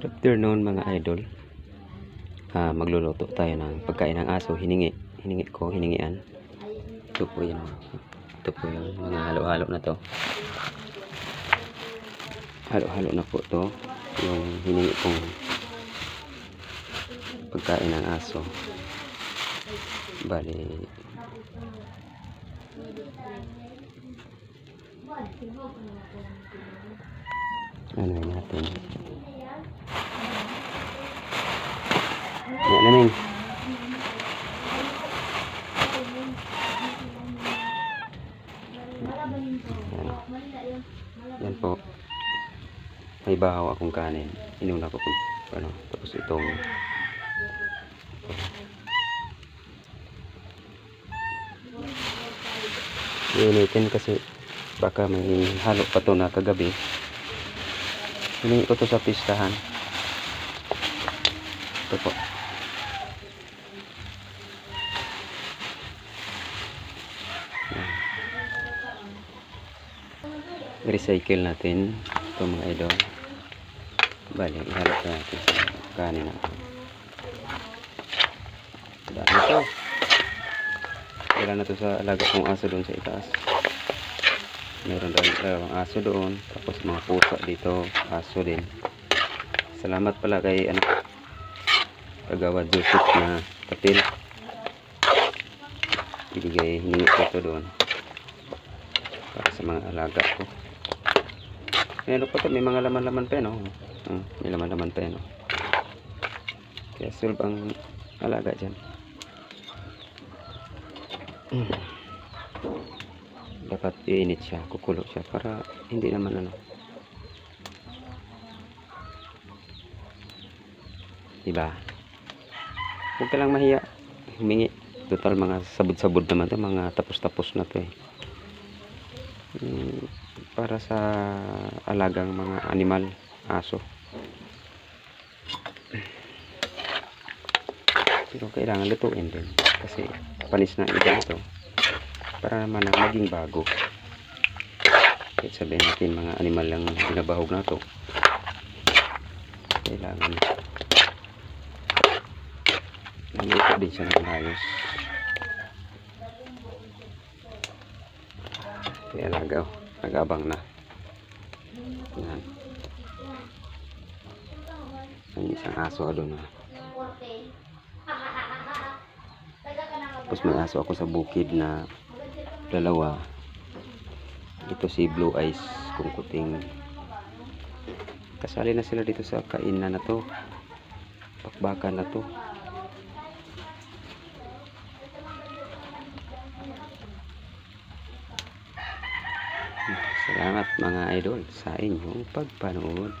Good afternoon mga idol. Ah, magluluto tayo ng pagkain ng aso. Hiningi. Hiningi ko, hiningian. Ito po yun. Ito po yung mga halo-halo na to. Halo-halo na po to. Yung hiningi kong pagkain ng aso. Bali, ano natin. Yan na. Yan. Po. May bahaw akong kanin. Inuna ko kung ano. Tapos itong Iinitin kasi baka may halo pa to na kagabi. Hiningi ko to sa pistahan. Ito po. Recycle natin ito mga idol. Bali ihalap na natin sa kanin natin dami ito kailan na to sa alaga kong aso doon sa itaas. Meron daw dalawang aso doon tapos mga pusa dito aso din. Salamat pala kay ano kagawad Joseph na patil ibigay hiningi ko to doon para sa mga alaga ko meron pa to may mga laman-laman pa yan oh. Hmm, may laman-laman pa yan oh. kaya ang alaga dyan. Hmm. dapat iinit siya kukulo siya para hindi naman ano. Diba? Huwag ka lang mahiya. Humingi. Total mga sabod-sabod naman to mga tapos-tapos na to eh. Mm, para sa alagang mga animal aso. Pero kailangan lutuin din kasi panis na iba ito para naman maging bago. Kahit sabihin natin mga animal lang binabahog na to kailangan nangito din siya ng ayos kaya nagaw nagabang na. Yan. Ang isang aso doon na. Tapos may aso ako sa bukid na dalawa. Ito si blue eyes kung kuting. Kasali na sila dito sa kainan na to. Pakbakan na to Salamat mga idol sa inyong pagpanood.